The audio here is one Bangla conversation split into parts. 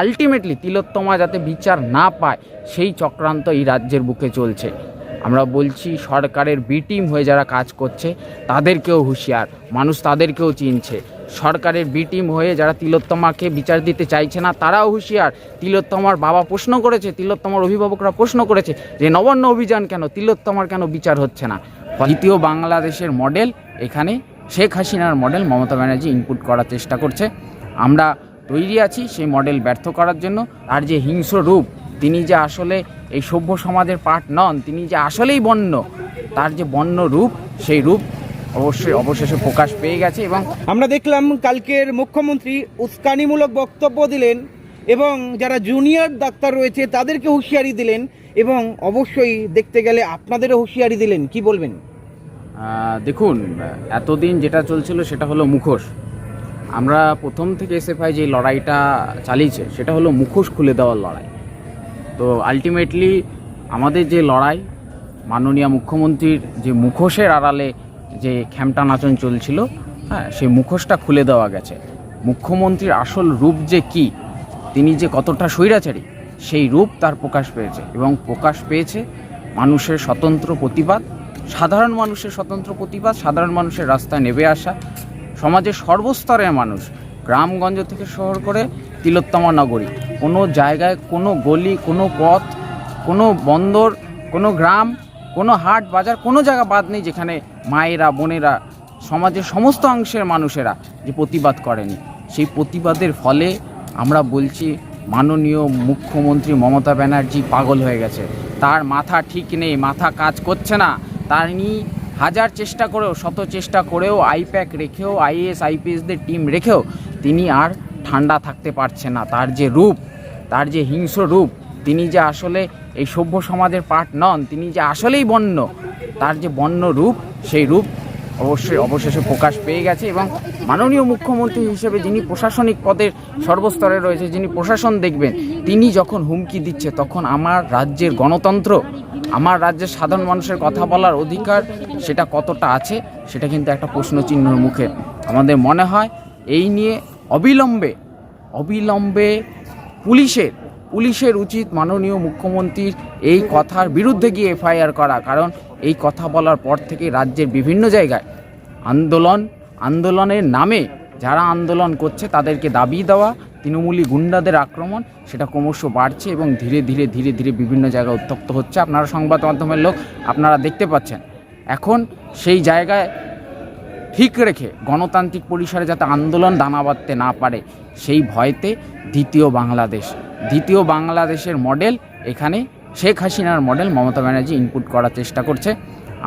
আলটিমেটলি তিলোত্তমা যাতে বিচার না পায়, সেই চক্রান্ত এই রাজ্যের বুকে চলছে। আমরা বলছি সরকারের বি টিম হয়ে যারা কাজ করছে, তাদেরকেও হুঁশিয়ার, মানুষ তাদেরকেও চিনছে। সরকারের বি টিম হয়ে যারা তিলোত্তমাকে বিচার দিতে চাইছে না, তারাও হুঁশিয়ার। তিলোত্তমার বাবা প্রশ্ন করেছে, তিলোত্তমার অভিভাবকরা প্রশ্ন করেছে যে, নবান্ন অভিযান কেন? তিলোত্তমার কেন বিচার হচ্ছে না? দ্বিতীয় বাংলাদেশের মডেল এখানে শেখ হাসিনার মডেল মমতা ব্যানার্জি ইনপুট করার চেষ্টা করছে। আমরা তৈরি আছি সেই মডেল ব্যর্থ করার জন্য। আর যে হিংস্র রূপ তিনি যে আসলে এই সভ্য সমাজের পার্ট নন তিনি যে আসলেই বন্য তার যে বন্য রূপ সেই রূপ অবশ্যই অবশেষে প্রকাশ পেয়ে গেছে এবং আমরা দেখলাম কালকের মুখ্যমন্ত্রী উস্কানিমূলক বক্তব্য দিলেন এবং যারা জুনিয়র ডাক্তার রয়েছে তাদেরকে হুঁশিয়ারি দিলেন এবং অবশ্যই দেখতে গেলে আপনাদেরও হুঁশিয়ারি দিলেন। কি বলবেন? দেখুন এতদিন যেটা চলছিল সেটা হলো মুখোশ। আমরা প্রথম থেকে এসএফআই যে লড়াইটা চালিয়েছে, সেটা হলো মুখোশ খুলে দেওয়ার লড়াই। তো আলটিমেটলি আমাদের যে লড়াই, মাননীয় মুখ্যমন্ত্রীর যে মুখোশের আড়ালে যে খ্যামটা নাচন চলছিল হ্যাঁ সেই মুখোশটা খুলে দেওয়া গেছে। মুখ্যমন্ত্রীর আসল রূপ যে কি, তিনি যে কতটা স্বৈরাচারী, সেই রূপ তার প্রকাশ পেয়েছে এবং প্রকাশ পেয়েছে মানুষের স্বতন্ত্র প্রতিবাদ, সাধারণ মানুষের স্বতন্ত্র প্রতিবাদ, সাধারণ মানুষের রাস্তায় নেমে আসা সমাজের সর্বস্তরের মানুষ গ্রামগঞ্জ থেকে শহর করে তিলোত্তমা নগরী। কোনো জায়গায়, কোনো গলি, কোনো পথ, কোনো বন্দর, কোনো গ্রাম, কোনো হাট, বাজার, কোনো জায়গা বাদ নেই যেখানে মায়েরা, বোনেরা, সমাজের সমস্ত অংশের মানুষেরা যে প্রতিবাদ করেনি। সেই প্রতিবাদের ফলে আমরা বলছি, মাননীয় মুখ্যমন্ত্রী মমতা ব্যানার্জি পাগল হয়ে গেছে। তার মাথা ঠিক নেই, মাথা কাজ করছে না। তার নি হাজার চেষ্টা করেও, শত চেষ্টা করেও আইপ্যাক রেখেও আইএস আইপিএসদের টিম রেখেও তিনি আর ঠান্ডা থাকতে পারছে না। তার যে রূপ, তার যে হিংস্র রূপ, তিনি যে আসলে এই সভ্য সমাজের পার্ট নন, তিনি যে আসলেই বন্য, তার যে বন্য রূপ, সেই রূপ অবশ্যই অবশেষে প্রকাশ পেয়ে গেছে এবং মাননীয় মুখ্যমন্ত্রী হিসেবে যিনি প্রশাসনিক পদের সর্বস্তরে রয়েছে, যিনি প্রশাসন দেখবেন, তিনি যখন হুমকি দিচ্ছে, তখন আমার রাজ্যের গণতন্ত্র, আমার রাজ্যের সাধারণ মানুষের কথা বলার অধিকার, সেটা কতটা আছে, সেটা কিন্তু একটা প্রশ্নচিহ্নর মুখে আমাদের মনে হয়। এই নিয়ে অবিলম্বে অবিলম্বে পুলিশের পুলিশের উচিত মাননীয় মুখ্যমন্ত্রীর এই কথার বিরুদ্ধে গিয়ে এফআইআর করা। কারণ এই কথা বলার পর থেকে রাজ্যের বিভিন্ন জায়গায় আন্দোলন আন্দোলনের নামে যারা আন্দোলন করছে তাদেরকে দাবি দেওয়া, তৃণমূলী গুন্ডাদের আক্রমণ, সেটা ক্রমশ বাড়ছে এবং ধীরে ধীরে ধীরে ধীরে বিভিন্ন জায়গায় উত্তপ্ত হচ্ছে। আপনারা সংবাদ মাধ্যমের লোক, আপনারা দেখতে পাচ্ছেন। এখন সেই জায়গায় ঠিক রেখে গণতান্ত্রিক পরিসরে যাতে আন্দোলন দানা বাঁধতে না পারে, সেই ভয়তে দ্বিতীয় বাংলাদেশ। দ্বিতীয় বাংলাদেশের মডেল এখানে শেখ হাসিনার মডেল মমতা ব্যানার্জি ইনপুট করার চেষ্টা করছে।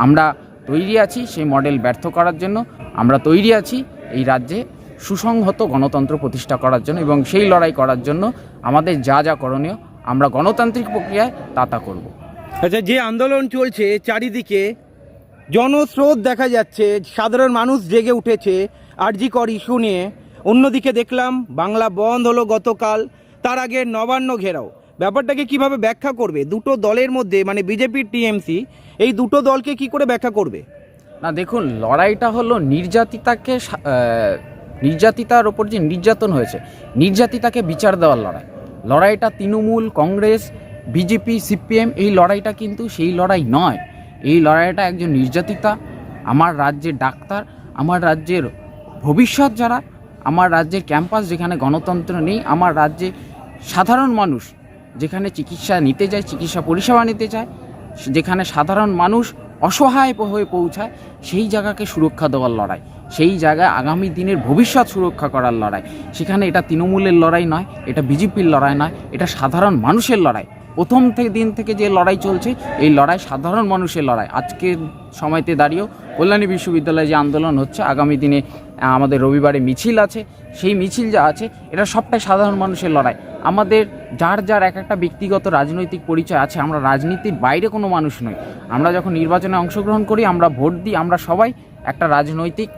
আমরা তৈরি আছি, সেই মডেল ব্যর্থ করার জন্য। আমরা তৈরি আছি এই রাজ্যে সুসংহত গণতন্ত্র প্রতিষ্ঠা করার জন্য এবং সেই লড়াই করার জন্য আমাদের যা যা করণীয়, আমরা গণতান্ত্রিক প্রক্রিয়ায় তা তা করব। আচ্ছা যে আন্দোলন চলছে চারিদিকে, জনস্রোত দেখা যাচ্ছে, সাধারণ মানুষ জেগে উঠেছে, আরজি কর ইস্যু নিয়ে। অন্যদিকে দেখলাম, বাংলা বন্ধ হলো গতকাল, তার আগে নবান্ন ঘেরাও। ব্যাপারটাকে কীভাবে ব্যাখ্যা করবে? দুটো দলের মধ্যে মানে বিজেপির টিএমসি, এই দুটো দলকে কি করে ব্যাখ্যা করবে? না, দেখুন, লড়াইটা হলো নির্যাতিতাকে নির্যাতিতার ওপর যে নির্যাতন হয়েছে, নির্যাতিতাকে বিচার দেওয়ার লড়াই। লড়াইটা তৃণমূল, কংগ্রেস, বিজেপি, সিপিএম, এই লড়াইটা কিন্তু সেই লড়াই নয়। এই লড়াইটা একজন নির্যাতিতা, আমার রাজ্যের ডাক্তার, আমার রাজ্যের ভবিষ্যৎ যারা, আমার রাজ্যের ক্যাম্পাস যেখানে গণতন্ত্র নেই, আমার রাজ্যে সাধারণ মানুষ যেখানে চিকিৎসা নিতে যায়, চিকিৎসা পরিষেবা নিতে চায় যেখানে সাধারণ মানুষ অসহায় হয়ে পৌঁছায়, সেই জায়গাকে সুরক্ষা দেওয়ার লড়াই। সেই জায়গায় আগামী দিনের ভবিষ্যৎ সুরক্ষা করার লড়াই। সেখানে এটা তৃণমূলের লড়াই নয়, এটা বিজেপির লড়াই নয়, এটা সাধারণ মানুষের লড়াই। প্রথম থেকে দিন থেকে যে লড়াই চলছে, এই লড়াই সাধারণ মানুষের লড়াই। আজকের সময়তে দাঁড়িয়েও কল্যাণী বিশ্ববিদ্যালয়ে যে আন্দোলন হচ্ছে, আগামী দিনে আমাদের রবিবারে মিছিল আছে। সেই মিছিল যা আছে, এটা সবটাই সাধারণ মানুষের লড়াই। আমাদের যার যার এক একটা ব্যক্তিগত রাজনৈতিক পরিচয় আছে, আমরা রাজনীতির বাইরে কোনো মানুষ নই। আমরা যখন নির্বাচনে অংশগ্রহণ করি, আমরা ভোট দিই, আমরা সবাই একটা রাজনৈতিক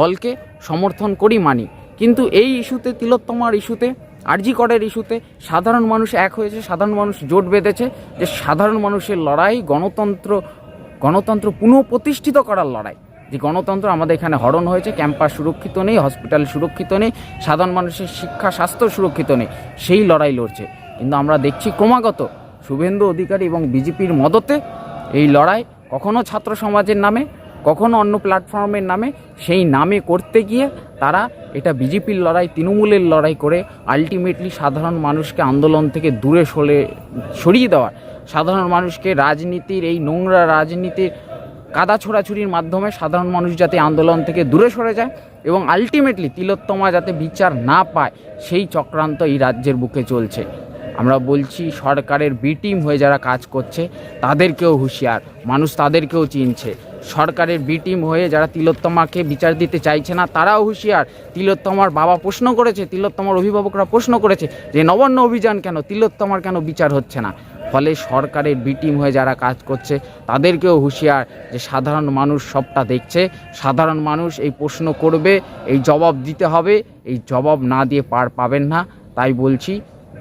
দলকে সমর্থন করি, মানি। কিন্তু এই ইস্যুতে, তিলোত্তমার ইস্যুতে, আরজি করের ইস্যুতে সাধারণ মানুষ এক হয়েছে, সাধারণ মানুষ জোট বেঁধেছে যে সাধারণ মানুষের লড়াই, গণতন্ত্র গণতন্ত্র পুনঃপ্রতিষ্ঠিত করার লড়াই। যে গণতন্ত্র আমাদের এখানে হরণ হয়েছে, ক্যাম্পাস সুরক্ষিত নেই, হসপিটাল সুরক্ষিত নেই, সাধারণ মানুষের শিক্ষা, স্বাস্থ্য সুরক্ষিত নেই, সেই লড়াই লড়ছে। কিন্তু আমরা দেখছি ক্রমাগত শুভেন্দু অধিকারী এবং বিজেপির মদতে এই লড়াই কখনো ছাত্র সমাজের নামে, কখনো অন্য প্ল্যাটফর্মের নামে, সেই নামে করতে গিয়ে তারা এটা বিজেপির লড়াই, তৃণমূলের লড়াই করে আলটিমেটলি সাধারণ মানুষকে আন্দোলন থেকে দূরে সরে সরিয়ে দেওয়ার সাধারণ মানুষকে রাজনীতির, এই নোংরা রাজনীতির কাদা ছোড়াছুরির মাধ্যমে সাধারণ মানুষ যাতে আন্দোলন থেকে দূরে সরে যায় এবং আলটিমেটলি তিলোত্তমা যাতে বিচার না পায়, সেই চক্রান্ত এই রাজ্যের বুকে চলছে। আমরা বলছি সরকারের বি টিম হয়ে যারা কাজ করছে, তাদেরকেও হুঁশিয়ার, মানুষ তাদেরকেও চিনছে। সরকারের বি টিম হয়ে যারা তিলোত্তমাকে বিচার দিতে চাইছে না, তারাও হুঁশিয়ার। তিলোত্তমার বাবা প্রশ্ন করেছে, তিলোত্তমার অভিভাবকরা প্রশ্ন করেছে যে, নবান্ন অভিযান কেন, তিলোত্তমার কেন বিচার হচ্ছে না? ফলে সরকারের বি টিম হয়ে যারা কাজ করছে, তাদেরকেও হুঁশিয়ার যে সাধারণ মানুষ সবটা দেখছে। সাধারণ মানুষ এই প্রশ্ন করবে, এই জবাব দিতে হবে, এই জবাব না দিয়ে পার পাবেন না। তাই বলছি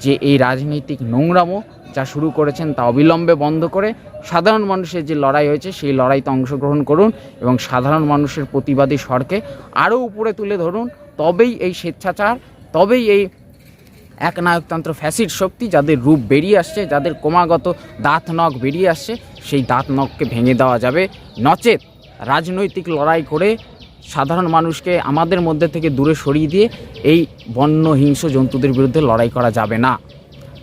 যে এই রাজনৈতিক নোংরামো যা শুরু করেছেন তা অবিলম্বে বন্ধ করে সাধারণ মানুষের যে লড়াই হয়েছে, সেই লড়াইতে অংশগ্রহণ করুন এবং সাধারণ মানুষের প্রতিবাদী স্বরকে আরও উপরে তুলে ধরুন। তবেই এই স্বেচ্ছাচার, তবেই এই এক নায়কতন্ত্র ফ্যাসিড শক্তি, যাদের রূপ বেরিয়ে আসছে, যাদের ক্রমাগত দাঁত নখ বেরিয়ে আসছে, সেই দাঁত নখকে ভেঙে দেওয়া যাবে। নচেত রাজনৈতিক লড়াই করে সাধারণ মানুষকে আমাদের মধ্যে থেকে দূরে সরিয়ে দিয়ে এই বন্য হিংস্র জন্তুদের বিরুদ্ধে লড়াই করা যাবে না।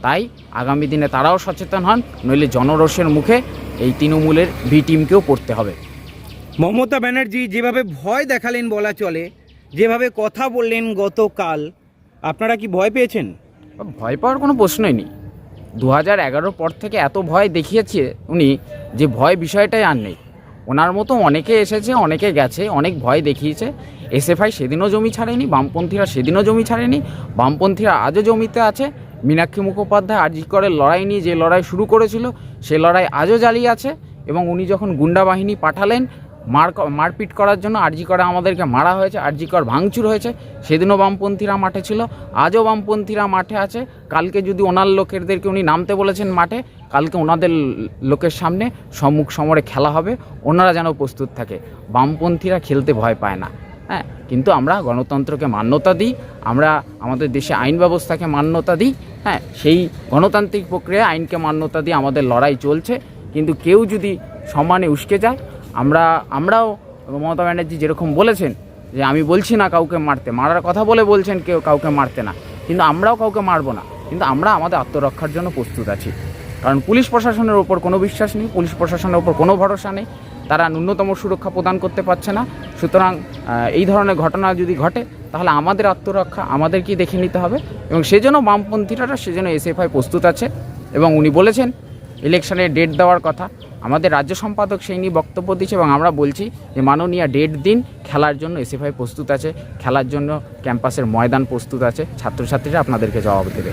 তাই আগামী দিনে তারাও সচেতন হন, নইলে জনরোষের মুখে এই তৃণমূলের বি টিমকেও পড়তে হবে। মমতা ব্যানার্জি যেভাবে ভয় দেখালেন বলা চলে, যেভাবে কথা বললেন গতকাল আপনারা কি ভয় পেয়েছেন? ভয় পাওয়ার কোনো প্রশ্নই নেই। দু হাজার এগারোর পর থেকে এত ভয় দেখিয়েছে উনি যে ভয় বিষয়টাই আর নেই। ওনার মতো অনেকে এসেছে, অনেকে গেছে, অনেক ভয় দেখিয়েছে। এসএফআই সেদিনও জমি ছাড়েনি, বামপন্থীরা সেদিনও জমি ছাড়েনি, বামপন্থীরা আজও জমিতে আছে। মীনাক্ষী মুখোপাধ্যায় আরজি করে লড়াই নিয়ে যে লড়াই শুরু করেছিল, সে লড়াই আজও জ্বালিয়ে আছে এবং উনি যখন গুন্ডা বাহিনী পাঠালেন মার মারপিট করার জন্য আরজি করে আমাদেরকে মারা হয়েছে, আরজি কর ভাঙচুর হয়েছে। সেদিনও বামপন্থীরা মাঠে ছিল, আজও বামপন্থীরা মাঠে আছে। কালকে যদি ওনার লোকেরদেরকে উনি নামতে বলেছেন মাঠে, কালকে ওনাদের লোকের সামনে সম্মুখ সমরে খেলা হবে, ওনারা যেন প্রস্তুত থাকে। বামপন্থীরা খেলতে ভয় পায় না। হ্যাঁ কিন্তু আমরা গণতন্ত্রকে মান্যতা দিই, আমরা আমাদের দেশে আইন ব্যবস্থাকে মান্যতা দিই হ্যাঁ সেই গণতান্ত্রিক প্রক্রিয়ায় আইনকে মান্যতা দিয়ে আমাদের লড়াই চলছে। কিন্তু কেউ যদি সমানে উস্কে যায় আমরা, আমরাও মমতা ব্যানার্জি যেরকম বলেছেন যে আমি বলছি না কাউকে মারতে, মারার কথা বলে বলছেন কেউ কাউকে মারতে না, কিন্তু আমরাও কাউকে মারবো না, কিন্তু আমরা আমাদের আত্মরক্ষার জন্য প্রস্তুত আছি। কারণ পুলিশ প্রশাসনের ওপর কোনো বিশ্বাস নেই, পুলিশ প্রশাসনের ওপর কোনো ভরসা নেই, তারা ন্যূনতম সুরক্ষা প্রদান করতে পারছে না, সুতরাং এই ধরনের ঘটনা যদি ঘটে, তাহলে আমাদের আত্মরক্ষা আমাদেরকেই দেখে নিতে হবে এবং সেজন্য বামপন্থীরা সেজন্য এসএফআই প্রস্তুত আছে এবং উনি বলেছেন ইলেকশনের ডেট দেওয়ার কথা। আমাদের রাজ্য সম্পাদক সেই নিয়ে বক্তব্য দিচ্ছে এবং আমরা বলছি যে মাননীয় ডেট দিন খেলার জন্য এসএফআই প্রস্তুত আছে, খেলার জন্য ক্যাম্পাসের ময়দান প্রস্তুত আছে, ছাত্রছাত্রীরা আপনাদেরকে জবাব দেবে।